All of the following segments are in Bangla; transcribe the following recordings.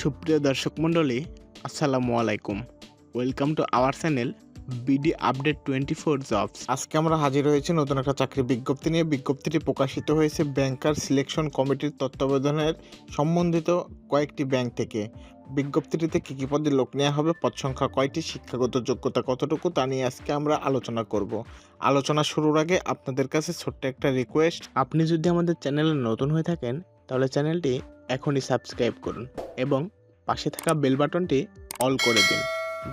সুপ্রিয় দর্শক মণ্ডলী আসসালামু আলাইকুম। Welcome to our channel BD update twenty four jobs আজকে আমরা হাজির হয়েছি নতুন একটা চাকরি বিজ্ঞপ্তি নিয়ে। বিজ্ঞপ্তিটি প্রকাশিত হয়েছে ব্যাংকার সিলেকশন কমিটির তত্ত্বাবধানের সম্বন্ধিত কয়েকটি ব্যাংক থেকে। বিজ্ঞপ্তিটিতে কী কী পদে লোক নেওয়া হবে পদ সংখ্যা কয়টি শিক্ষাগত যোগ্যতা কতটুকু তা নিয়ে আজকে আমরা আলোচনা করব। আলোচনা শুরুর আগে আপনাদের কাছে ছোট্ট একটা রিকোয়েস্ট আপনি যদি আমাদের চ্যানেলে নতুন হয়ে থাকেন তাহলে চ্যানেলটি এখনই সাবস্ক্রাইব করুন এবং পাশে থাকা বেল বাটনটি অল করে দিন,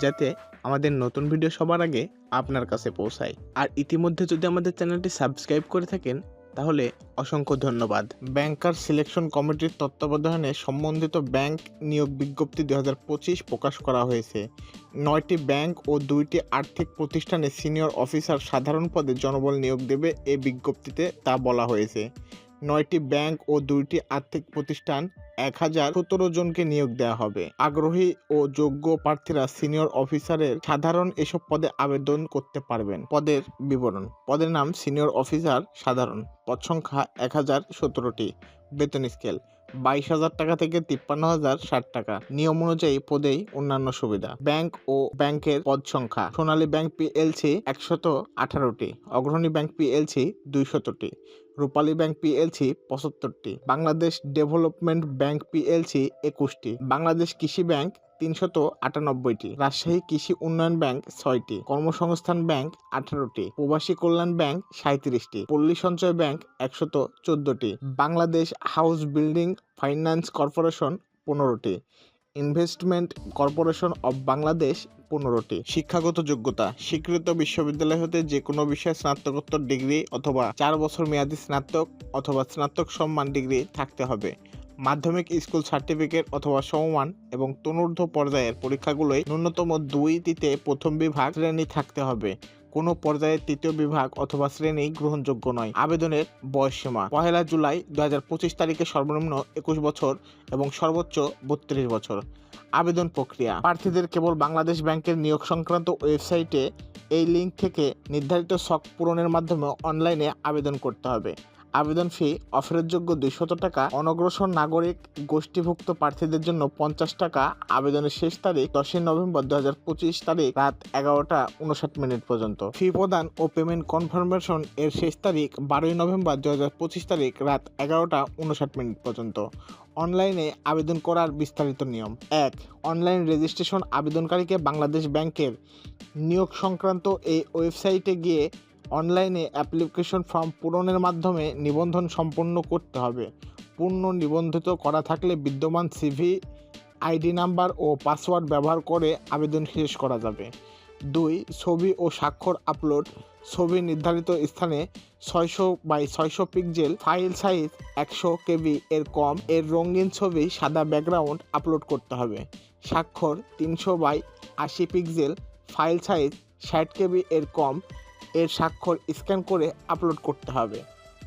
যাতে আমাদের নতুন ভিডিও সবার আগে আপনার কাছে পৌঁছায়। আর ইতিমধ্যে যদি আমাদের চ্যানেলটি সাবস্ক্রাইব করে থাকেন, তাহলে অসংখ্য ধন্যবাদ। ব্যাংকার সিলেকশন কমিটির তত্ত্বাবধানে সম্বন্ধিত ব্যাংক নিয়োগ বিজ্ঞপ্তি দু হাজার পঁচিশ প্রকাশ করা হয়েছে। নয়টি ব্যাংক ও দুইটি আর্থিক প্রতিষ্ঠানে সিনিয়র অফিসার সাধারণ পদে জনবল নিয়োগ দেবে এ বিজ্ঞপ্তিতে তা বলা হয়েছে। নয়টি ব্যাংক ও দুইটি আর্থিক প্রতিষ্ঠান এক হাজার সতেরো জনকে নিয়োগ দেওয়া হবে। আগ্রহী ও যোগ্য প্রার্থীরা সিনিয়র অফিসারের সাধারণ এসব পদে আবেদন করতে পারবেন। পদের বিবরণ। পদের নাম সিনিয়র অফিসার সাধারণ। পদ সংখ্যা এক হাজার সতেরোটি। বেতন স্কেল বাইশ হাজার টাকা থেকে তিপ্পান্ন হাজার ষাট টাকা। নিয়ম অনুযায়ী পদেই অন্যান্য সুবিধা। ব্যাংক ও ব্যাংকের পদ সংখ্যা সোনালী ব্যাংক পিএলসি একশত আঠারোটি। অগ্রণী ব্যাংক পিএলসি দুইশতটি। রূপালী ব্যাংক পিএলসি পঁচাত্তরটি, বাংলাদেশ ডেভেলপমেন্ট ব্যাংক পিএলসি একুশটি, বাংলাদেশ কৃষি ব্যাংক তিনশত আটানব্বইটি, রাজশাহী কৃষি উন্নয়ন ব্যাংক ছয়টি, কর্মসংস্থান ব্যাংক আঠারোটি, প্রবাসী কল্যাণ ব্যাংক সাঁত্রিশটি পল্লী সঞ্চয় ব্যাংক একশত চোদ্দটি, Bangladesh house building finance corporation পনেরোটি। ইনভেস্টমেন্ট কর্পোরেশন অব বাংলাদেশ পনেরোটি। শিক্ষাগত যোগ্যতা। স্বীকৃত বিশ্ববিদ্যালয় হতে যে কোনো বিষয়ে স্নাতকোত্তর ডিগ্রি অথবা চার বছর মেয়াদী স্নাতক অথবা স্নাতক সম্মান ডিগ্রি থাকতে হবে। মাধ্যমিক স্কুল সার্টিফিকেট অথবা সমমান এবং তনুর্ধ্ব পর্যায়ের পরীক্ষাগুলোয় ন্যূনতম দুইটিতে প্রথম বিভাগ শ্রেণি থাকতে হবে। কোনো পর্যায়ে তৃতীয় বিভাগ অথবা শ্রেণি গ্রহণযোগ্য নয়। আবেদনের বয়সসীমা, পহেলা জুলাই দু হাজার পঁচিশ তারিখে সর্বনিম্ন একুশ বছর এবং সর্বোচ্চ বত্রিশ বছর। আবেদন প্রক্রিয়া। প্রার্থীদের কেবল বাংলাদেশ ব্যাংকের নিয়োগ সংক্রান্ত ওয়েবসাইটে এই লিঙ্ক থেকে নির্ধারিত শখ পূরণের মাধ্যমে অনলাইনে আবেদন করতে হবে। আবেদন ফি অফেরতযোগ্য দুইশত টাকা, অনগ্রসর নাগরিক গোষ্ঠীভুক্ত প্রার্থীদের জন্য পঞ্চাশ টাকা, আবেদনের শেষ তারিখ দশই নভেম্বর দু হাজার পঁচিশ তারিখ রাত এগারোটা উনষাট মিনিট পর্যন্ত। ফি প্রদান ও পেমেন্ট কনফার্মেশন এর শেষ তারিখ বারোই নভেম্বর দু হাজার পঁচিশ তারিখ রাত এগারোটা উনষাট মিনিট পর্যন্ত। অনলাইনে আবেদন করার বিস্তারিত নিয়ম। এক, অনলাইন রেজিস্ট্রেশন আবেদনকারীকে বাংলাদেশ ব্যাংকের নিয়োগ সংক্রান্ত এই ওয়েবসাইটে গিয়ে অনলাইনে অ্যাপ্লিকেশন ফর্ম পূরণের মাধ্যমে নিবন্ধন সম্পন্ন করতে হবে। পূর্ণ নিবন্ধিত করা থাকলে বিদ্যমান সিভি আইডি নাম্বার ও পাসওয়ার্ড ব্যবহার করে আবেদন শেষ করা যাবে। দুই, ছবি ও স্বাক্ষর আপলোড ছবি নির্ধারিত স্থানে ছয়শো বাই ছয়শো পিক্সেল ফাইল সাইজ একশো কেবি এর কম। এর রঙিন ছবি সাদা ব্যাকগ্রাউন্ড আপলোড করতে হবে। স্বাক্ষর তিনশো বাই আশি পিক্সেল ফাইল সাইজ ষাট কেবি এর কম। এর স্বাক্ষর স্ক্যান করে আপলোড করতে হবে।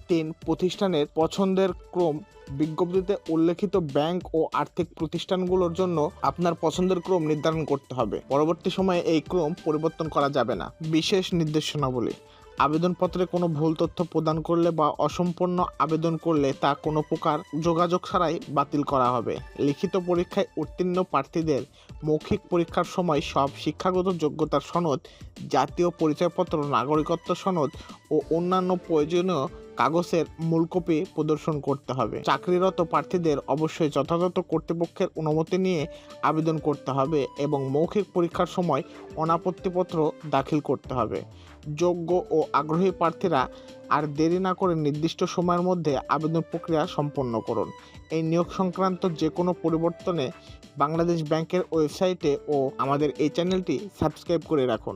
তিন, প্রতিষ্ঠানের পছন্দের ক্রম বিজ্ঞপ্তিতে উল্লেখিত ব্যাংক ও আর্থিক প্রতিষ্ঠানগুলোর জন্য আপনার পছন্দের ক্রম নির্ধারণ করতে হবে। পরবর্তী সময়ে এই ক্রম পরিবর্তন করা যাবে না। বিশেষ নির্দেশনাবলী। আবেদনপত্রে কোনো ভুল তথ্য প্রদান করলে বা অসম্পূর্ণ আবেদন করলে তা কোনো প্রকার যোগাযোগ ছাড়াই বাতিল করা হবে। লিখিত পরীক্ষায় উত্তীর্ণ প্রার্থীদের মৌখিক পরীক্ষার সময় সব শিক্ষাগত যোগ্যতার সনদ, জাতীয় পরিচয়পত্র, নাগরিকত্ব সনদ ও অন্যান্য প্রয়োজনীয় কাগজের মূল কপি প্রদর্শন করতে হবে। চাকরিরত প্রার্থীদের অবশ্যই যথাযথ কর্তৃপক্ষের অনুমতি নিয়ে আবেদন করতে হবে এবং মৌখিক পরীক্ষার সময় অনাপত্তিপত্র দাখিল করতে হবে। যোগ্য ও আগ্রহী প্রার্থীরা আর দেরি না করে নির্দিষ্ট সময়ের মধ্যে আবেদন প্রক্রিয়া সম্পন্ন করুন। এই নিয়োগ সংক্রান্ত যে কোনো পরিবর্তনে বাংলাদেশ ব্যাংকের ওয়েবসাইটে ও আমাদের এই চ্যানেলটি সাবস্ক্রাইব করে রাখুন।